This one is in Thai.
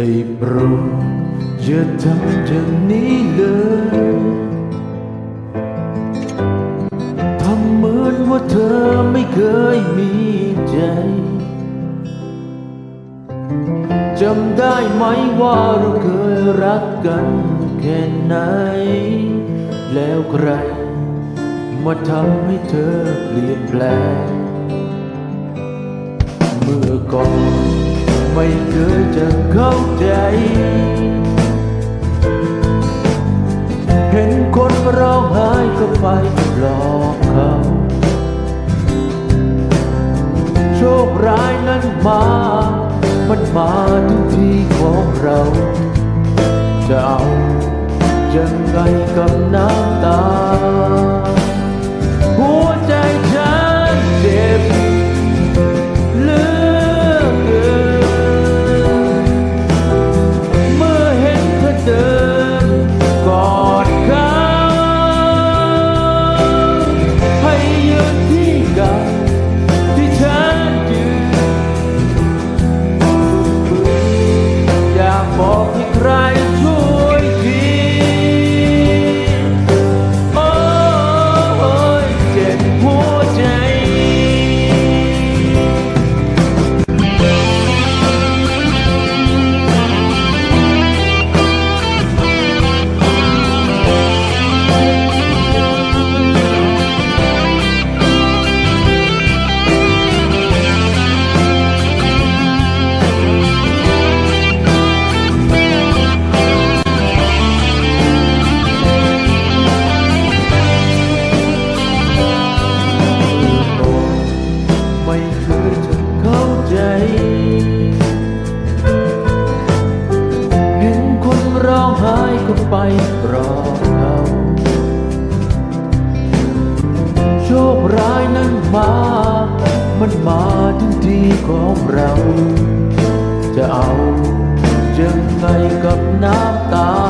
ได้โปรดอย่าทำอย่างนี้เลยทำเหมือนว่าเธอไม่เคยมีใจจำได้ไหมว่าเราเคยรักกันแค่ไหน แล้วใคร มาทำให้เธอเปลี่ยนแปลงเมื่อก่อน ไม่เคยจะเข้าใจ เห็นคนร้องไห้ก็ไปหลอกเขาโชคร้ายนั้นมา มันมา มาถึงที่ของเรา จะเอายังไงกับน้ำตา